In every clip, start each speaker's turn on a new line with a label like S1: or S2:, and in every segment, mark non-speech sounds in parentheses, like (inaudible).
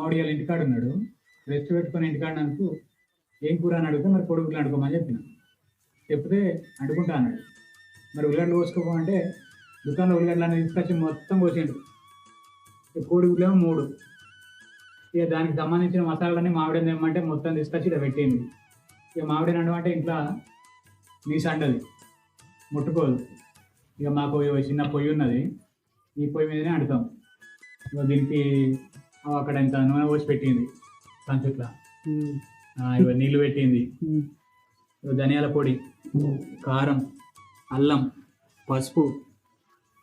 S1: మామిడియాల ఇంటికాడ ఉన్నాడు. రెస్ట్ పెట్టుకుని ఇంటికాడ నాకు ఏం కూర అని అడిగితే మరి కొడుకులు అనుకోమని చెప్పిన. చెప్తే అడుగుంటా అన్నాడు. మరి ఉల్లిగడ్డలు కోసుకోమంటే దుకాణంలో ఉల్లిగడ్డలు అనేది తీసుకొచ్చి మొత్తం కోసిండు. కోడిగుడ్లేమో మూడు. ఇక దానికి సంబంధించిన మసాలాలన్నీ మామిడి తెమ్మంటే మొత్తం తీసుకొచ్చి ఇక్కడ పెట్టింది ఇక మామిడి అంటే ఇంట్లో నీ సండది ముట్టుకోదు. ఇక మాకు చిన్న పొయ్యి ఉన్నది ఈ పొయ్యి మీదనే అండుతాం ఇక దీనికి అక్కడ ఇంత నూనె పోసి పెట్టింది సంచుట్ల. ఇక నీళ్ళు పెట్టింది. ధనియాల పొడి కారం అల్లం పసుపు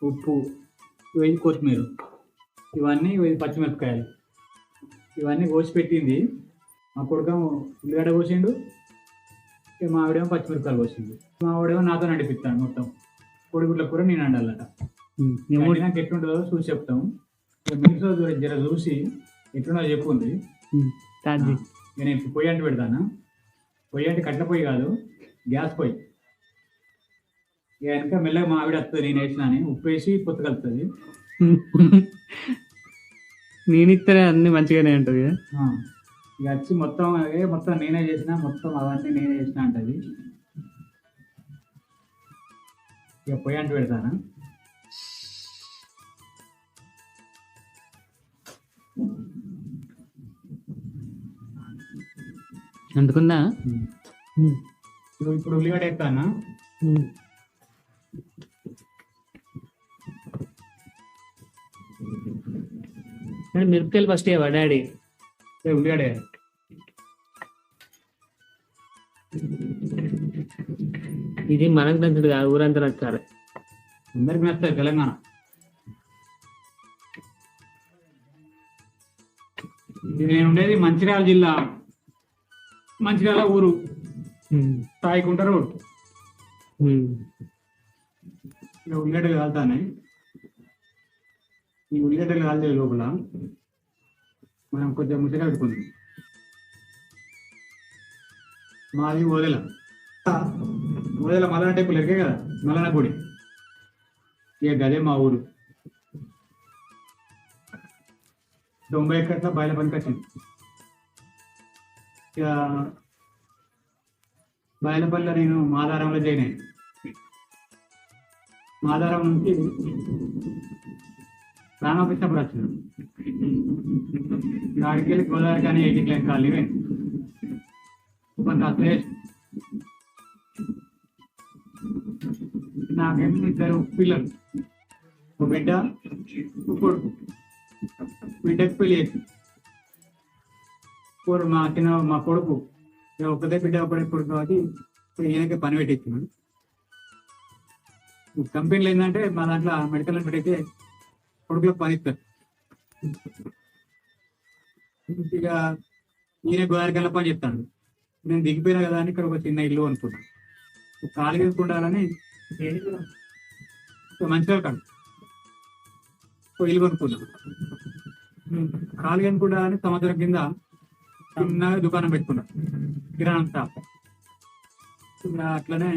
S1: ఉప్పు ఇవి కొత్తిమీర. ఇవన్నీ ఇవి పచ్చిమిరపకాయలు. ఇవన్నీ కోసి పెట్టింది. మా కొడుకేమో ఉల్లిగడ్డ కోసిండు మా ఆవిడేమో పచ్చిమిరపకాయలు కోసిండు మా ఆవిడేమో నాతో నడిపిస్తాను మొత్తం. కొడుకుల కూర నేను అండాలట నాకు ఎట్లుంటుందో చూసి చెప్తాం. మిగతా జర చూసి ఎట్లుందో చెప్పుంది. నేను ఇప్పుడు పొయ్యి అంటే పెడతాను? పొయ్యి అంటే కట్ల పొయ్యి కాదు గ్యాస్ పొయ్యి. ఇక వెనక మెల్లగా మా ఆవిడ వస్తుంది నేను వేసిన అని. ఉప్పు వేసి పొత్తు కలుపుతుంది. (laughs)
S2: నేను ఇస్తేనే అన్ని మంచిగానే ఉంటుంది
S1: ఇక వచ్చి మొత్తం అదే మొత్తం నేనే చేసిన మొత్తం అవన్నీ నేనే చేసిన అంటది. ఇక పొయ్యి అంటే పెడతాను?
S2: అందుకుందా
S1: ఇప్పుడు ఇప్పుడు ఉల్లిగడ్డ ఎత్తాను
S2: మిరపకాయలు ఫస్ట్ ఇవ్వ డాడీ?
S1: ఉల్లిగడ్డ.
S2: ఇది మనకు నచ్చుడు కాదు ఊరంతా నచ్చాలి.
S1: అందరికి నచ్చుతుంది తెలంగాణ. నేను ఉండేది మంచిర్యాల జిల్లా. మంచిర్యాల ఊరు. తాయికుంట రోడ్. ఇక ఉల్లిగడ్డలు కాలుతానే. ఈ ఉల్లిగడ్డలు కాల్చే లోపల మనం కొంచెం ముచ్చట పెట్టుకుందాం మాది ఓదెల. ఓదెల మలన టెంపుల్ ఎరికే కదా? మలన గుడి. ఇక గదే మా ఊరు. తొంభై ఎక్కట్ల బయల పనికి వచ్చింది ఇక బయలపల్లిలో నేను మాదారంలో జాయిన్ అయ్యాను మాదారం నుంచి రామాకృష్ణపురం వచ్చినాం గాడికి వెళ్ళి గోదావరి కానీ ఎయిటీ క్లైమ్ కాలి కొంత ప్లేస్ నాకేమో ఇద్దరు పిల్లలు ఒక బిడ్డ ఒక కొడుకు బిడ్డకు పెళ్ళి చేసి. ఇప్పుడు మా చిన్న మా కొడుకు ఇక ఒకదే బిడ్డ ఒకటే కొడుకు కాబట్టి ఈయనకి పని పెట్టించాడు కంపెనీలు ఏంటంటే మా దాంట్లో మెడికల్ పెట్టయితే కొడుకులకు పని ఇస్తారు. ఇక ఈయన గోదావరికల్లా పని చెప్తాడు నేను దిగిపోయినా కదా అని ఇక్కడ ఒక చిన్న ఇల్లు అనుకున్నాను కాలు ఉండాలని మంచిగా కాదు ఇల్లు కొనుక్కున్నాను ఖాళీ అనుకుంటారని సంవత్సరం కింద చిన్న దుకాణం పెట్టుకున్నా. కిరాణం షాప్ అట్లనే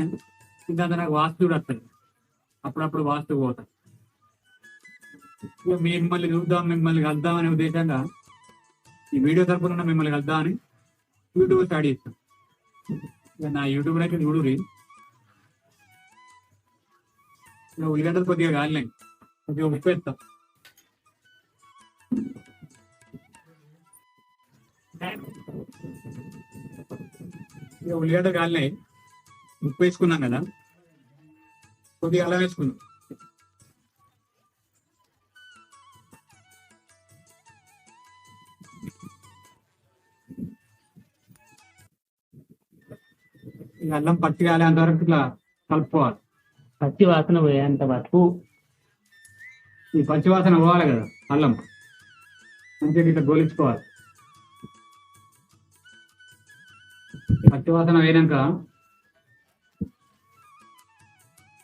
S1: ఇంకా నాకు వాస్తు వస్తుంది అప్పుడప్పుడు వాస్తు పోతా. ఇక మిమ్మల్ని చూద్దాం మిమ్మల్ని కలుద్దాం అనే ఉద్దేశంగా ఈ వీడియో తరపున మిమ్మల్ని కలుద్దామని యూట్యూబ్ స్టార్ట్ చేస్తాం. ఇక నా యూట్యూబ్ అయితే చూడురి ఇక ఉల్లిగడ్డలు కొద్దిగా కాలినాయి. కొద్దిగా ఉప్పు వేస్తాం. ఇక ఉల్లిగడ్డలు కాలినాయి. ఉప్పు వేసుకున్నాం కదా. కొద్దిగా అలా వేసుకున్నాం. అల్లం పచ్చి కాలేంత వరకు ఇట్లా కలుపుకోవాలి.
S2: పచ్చి వాసన పోయేంత వరకు
S1: ఈ పచ్చి వాసన పోవాలి కదా అల్లం. మంచిగా ఇట్లా గోలించుకోవాలి. పట్టి వాసన వేయడాక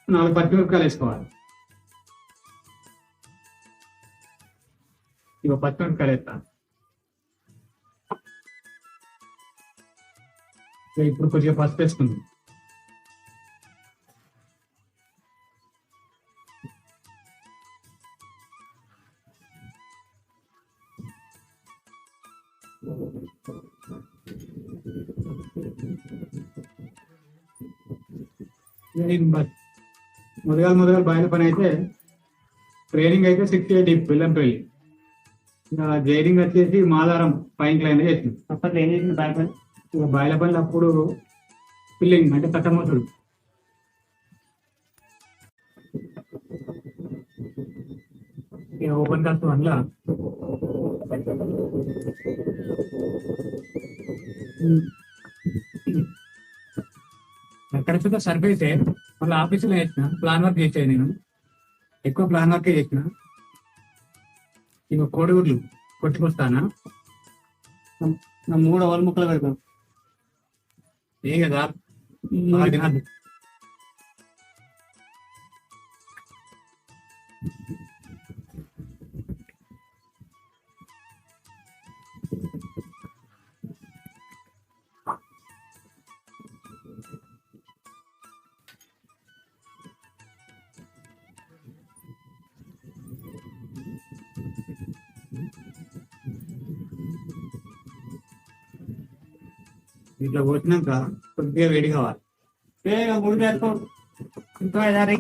S1: నాలుగు పచ్చిమిరపకాయలు వేసుకోవాలి. ఇక పచ్చిమిరపకాయలు వేస్తా. ఇప్పుడు కొద్దిగా పసుపు వేసుకుందాం. మొదగాల మొదగాల బాయిల పని అయితే. ట్రైనింగ్ అయితే సిక్స్ ఎయిట్ బెల్లంపల్లి ఇంకా జైరింగ్ వచ్చేసి మాదారం పైన లైన్ చేసింది
S2: అప్పట్లో ఏం చేసింది బాయ్ పని
S1: ఇక బాయిల పనులు అప్పుడు ఫిల్లింగ్ అంటే కట్టమోతుడు ఇక ఓపెన్ కాస్ట్ వల్ల ఎక్కడ చూస్తే సర్ఫేసే మళ్ళీ ఆఫీసులో చేసిన ప్లాన్ వర్క్ చేసాను నేను. ఎక్కువ ప్లాన్ వర్కే చేసిన. ఇంకా కోడిగుడ్లు కొట్టుకొస్తానా?
S2: నా మూడు వాళ్ళ ముక్కలు పెడతాం.
S1: ఏ కదా? దినాలు తినాలి ఇట్లా పోసినాక కొద్దిగా వేడి కావాలి.
S2: వేడిగా గుడి చేస్తాం ఇంకా
S1: దారి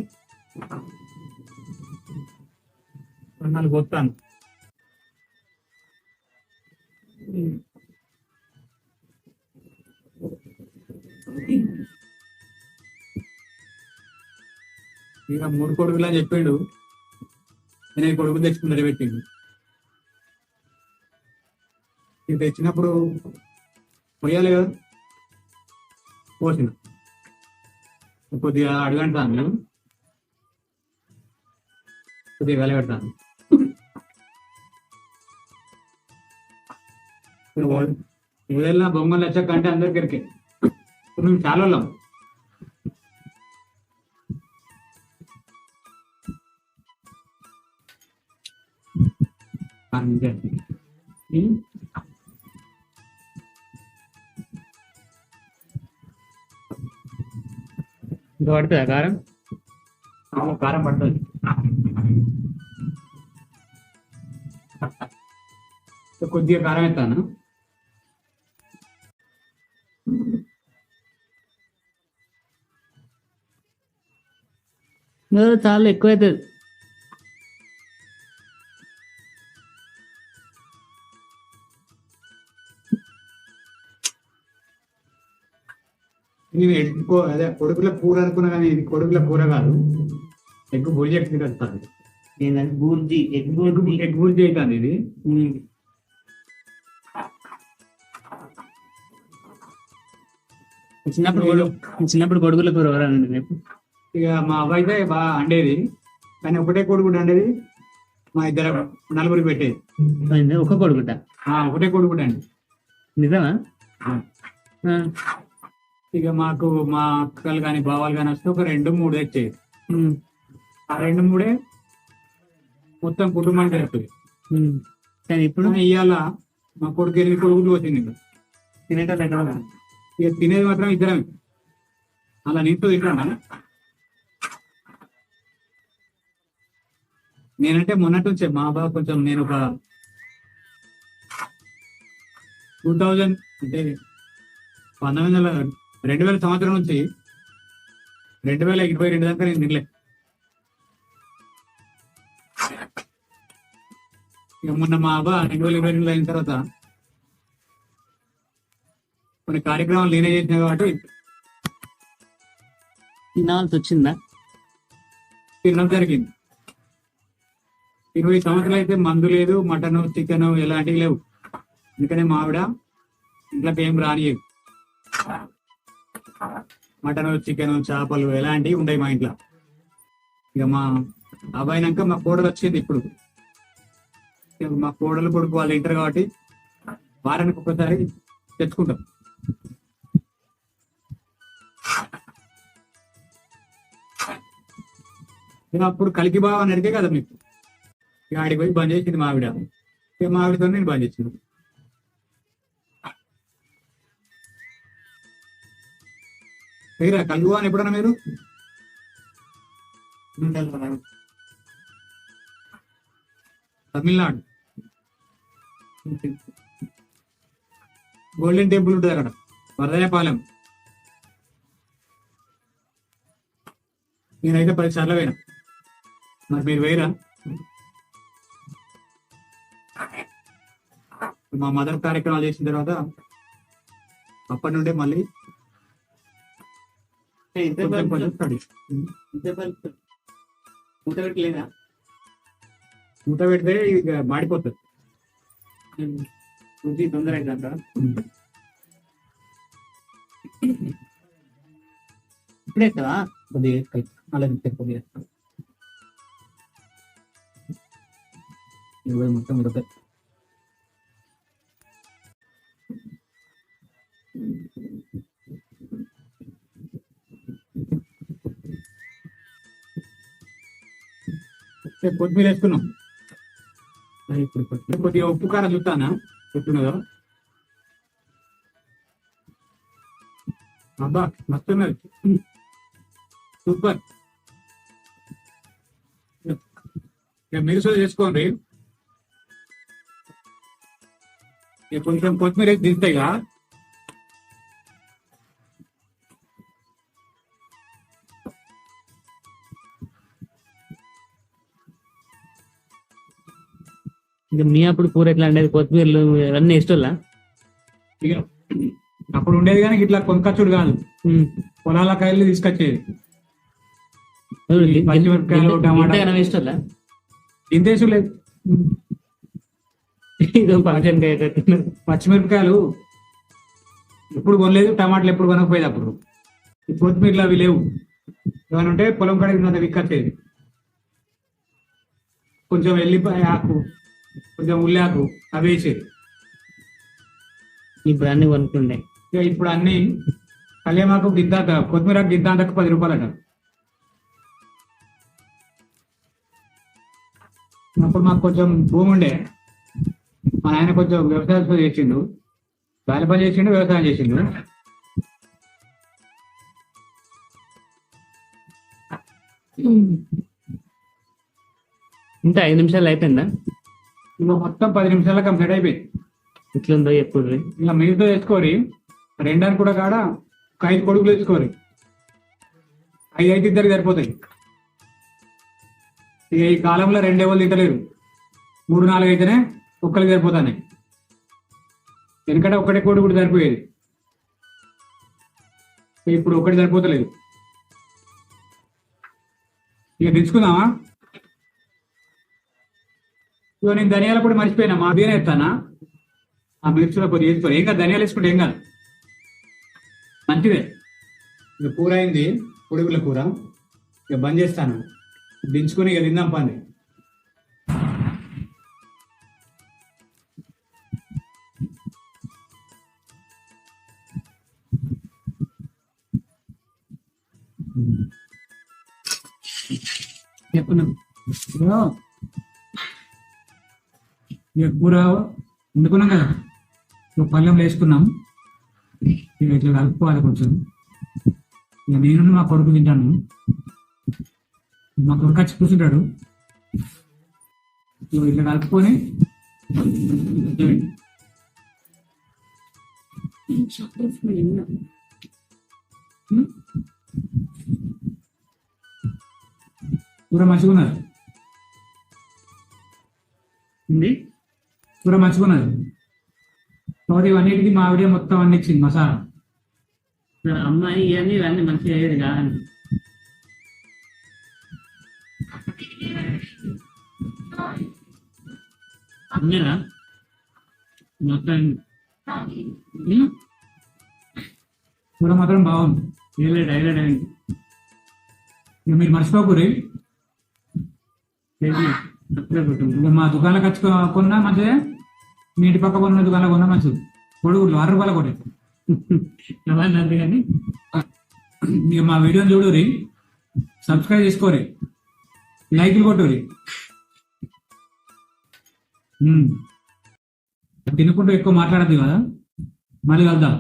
S1: నాలుగు పోతాను ఇక మూడు కొడుకులు అని చెప్పాడు. నేను ఈ కొడుకు తెచ్చుకుని నిలబెట్టిండు. ఇది తెచ్చినప్పుడు పోయాలి కదా. పోసిన. కొద్దిగా అడగంటాను కొద్దిగా వెలగడతాను ఏదైనా బొమ్మలు వచ్చాక అంటే అందరికీ ఇప్పుడు మేము చాలా వాళ్ళం. అంతే
S2: ఇంకా పడుతుందా కారం?
S1: కారం పడుతుంది. కొద్దిగా కారం ఎత్తాను
S2: చాలా ఎక్కువ అవుతుంది
S1: నేను ఎక్కువ అదే కొడుకుల కూర అనుకున్నా కానీ ఇది కొడుకుల కూర కాదు. ఎగ్ బుర్జీ ఎగ్ వస్తుంది
S2: ఏంటంటే బూర్జీ ఎగ్ బూర్జీ
S1: ఎగ్ బుర్జీ అవుతుంది ఇది.
S2: చిన్నప్పుడు చిన్నప్పుడు కొడుకుల కూర ఎవరండి రేపు
S1: ఇక మా అబ్బాయి అయితే బాగా అండేది. కానీ ఒకటే కొడుకు అండేది. మా ఇద్దరు నలుగురికి పెట్టేది.
S2: ఒక కొడుకుట?
S1: ఆ, ఒకటే కొడుకు అండి.
S2: నిజమా.
S1: ఇక మాకు మా అక్కలు కానీ బావాలు కానీ వస్తే ఒక రెండు మూడు తెచ్చేది
S2: ఉమ్.
S1: ఆ రెండు మూడే మొత్తం కుటుంబం
S2: ఉమ్. కానీ ఇప్పుడు
S1: ఇవాళ మా కొడుకు ఎనిమిది కొడుకులు వచ్చింది ఇంకా.
S2: ఎక్కడ ఉన్నారు?
S1: ఇక తినేది మాత్రం ఇద్దరం అలా నీతో తింటాను నేనంటే మొన్నటి నుంచే మా బాబు కొంచెం నేను ఒక టూ థౌజండ్ అంటే పంతొమ్మిది వందల రెండు వేల సంవత్సరం నుంచి రెండు వేల ఇరవై రెండు దాకా నేను తినలే. మొన్న మా అబ్బా రెండు వేల ఇరవై రెండు అయిన తర్వాత కొన్ని కార్యక్రమాలు నేనే చేసిన కాబట్టి
S2: తినాల్సి వచ్చిందా?
S1: తినడం జరిగింది. ఇరవై సంవత్సరాలు అయితే మందు లేదు మటన్ చికెన్ ఎలాంటివి లేవు. అందుకనే మా ఆవిడ ఇంట్లోకి ఏం రానియదు. మటన్ చికెన్ చేపలు ఎలాంటివి ఉండేవి మా ఇంట్లో. ఇక మా అబ్బాయినాక మా కోడలు వచ్చింది ఇప్పుడు. ఇక మా కోడలు కొడుకు వాళ్ళు ఇంటారు కాబట్టి వారానికి ఒకసారి తెచ్చుకుంటాం. ఇక అప్పుడు కలికి బావ అని అడిగే కదా మీకు. ఇక ఆడికి పోయి బంద్ చేసింది మావిడ ఇక మా నేను బంద్ చేసింది. మీరా కలుగు అని ఎప్పుడన్నా మీరు? తమిళనాడు. గోల్డెన్ టెంపుల్ ఉంటుంది అక్కడ. వరదయపాలెం నేనైతే పది సార్లు పోయినా. మరి మీరు వేయరా మా మదర్ కార్యక్రమాలు చేసిన తర్వాత అప్పటి నుండే మళ్ళీ స్టడీ
S2: మూత
S1: పెడితే ఇక మాడిపోతుంది.
S2: శుద్ధి తొందర అవుతుందంట ఇప్పుడే కదా
S1: కొద్దిగా ఎక్కువ. అలా తిప్పే కొద్దిగా ఇరవై మొత్తం ఉడతాయి రేపు కొత్తిమీర వేసుకున్నాం. ఇప్పుడు కొద్దిగా ఉప్పు కారం చూస్తానా? చెప్తున్నదో అబ్బా మస్తున్నది. సూపర్. ఇక మీరు కూడా చేసుకోండి కొంచెం కొత్తిమీర వేసి దింతాయిగా
S2: ఇక మీ అప్పుడు కూర ఎట్లా ఉండేది కొత్తిమీరలు అన్నీ
S1: ఇక అప్పుడు ఉండేది కానీ ఇట్లా కొనుకొచ్చుడు కాదు. పొలాల కాయలు తీసుకొచ్చేది. పచ్చిమిరపకాయలు, టమాటా. ఇంతేసు లేదు
S2: అయ్యేటట్టు
S1: పచ్చిమిరపకాయలు ఎప్పుడు కొనలేదు టమాటాలు ఎప్పుడు కొనకపోయేది అప్పుడు. కొత్తిమీరలు అవి లేవు. ఏమైనా ఉంటే పొలం కడిగి ఉన్నది విక్కచ్చేది. కొంచెం ఎల్లిపాయ ఆకు కొంచెం ఉల్లి ఆకు అవి వేసేది
S2: ఇప్పుడు అన్ని కొనుక్కుండే.
S1: ఇక ఇప్పుడు అన్ని కళ్యామాకు గిద్దాక కొత్తిమీర గిద్దాంతకు పది రూపాయలట. అప్పుడు మాకు కొంచెం భూమి ఉండే. మా ఆయన కొంచెం వ్యవసాయం చేసిండు. బాల పని చేసిండు వ్యవసాయం చేసిండు.
S2: ఇంకా ఐదు నిమిషాలు అయిపోయిందా?
S1: ఇక మొత్తం పది నిమిషాల కంప్లీట్ అయిపోయింది.
S2: ఇట్లుందో ఎప్పుడు
S1: ఇలా మీరుతో వేసుకోరి రెండానికి కూడా కాడ ఒక ఐదు కొడుకులు వేసుకోరి. ఐదు ఐదు ఇద్దరికి సరిపోతాయి. ఇక ఈ కాలంలో రెండు ఎవరు తింటలేరు. మూడు నాలుగు అయితేనే ఒక్కరికి సరిపోతాయి ఎందుకంటే ఒకటే కోడి కూడా సరిపోయేది. ఇప్పుడు ఒకటి సరిపోతలేదు. ఇక తెచ్చుకుందామా? ఇక నేను ధనియాల పొడి మర్చిపోయినా మా బియ్యం ఎత్తానా ఆ మిర్చిలో పొడి వేసుకోరు ఏం కాదు ధనియాలు వేసుకుంటే ఏం కాదు. మంచిదే. ఇక కూర అయింది పొడుగుల కూర. ఇక బంద్ చేస్తాను. దించుకొని ఇక తిందాం పని. చెప్పున్నాం ఇక కూర వండుకున్నాం కదా. ఇక పళ్ళెంలో వేసుకున్నాం. ఇక ఇట్లా కలుపుకోవాలి కొంచెం. ఇక నేను మా కొడుకు తింటాను. మా కొడుకు వచ్చి కూర్చుంటాడు. ఇట్లా కలుపుకొని కూర మంచిగా ఉన్నారు కూర ఉన్నది కాబట్టి ఇవన్నిటికి మా ఆవిడ మొత్తం అన్ని ఇచ్చింది మసాలా.
S2: అమ్మాయి ఇవన్నీ ఇవన్నీ మంచిగా అయ్యేది కాదు. అమ్మేరా మొత్తం.
S1: కూర మాత్రం బాగుంది.
S2: హైలైట్ హైలైట్ అయింది.
S1: ఇక మీరు మర్చిపోకూరి. మా దుకాణంలో ఖర్చు కొన్నా మంచిదే. మీ ఇంటి పక్క కొన్న దుకాణంలో కొన్నా మంచిది కొడుకులు ఆరు రూపాయలు కొట్టే.
S2: అంతే కానీ
S1: ఇక మా వీడియోని చూడురి సబ్స్క్రైబ్ చేసుకోరి లైక్లు కొట్టురి తినుకుంటూ ఎక్కువ మాట్లాడద్దు కదా. మళ్ళీ కలుద్దాం.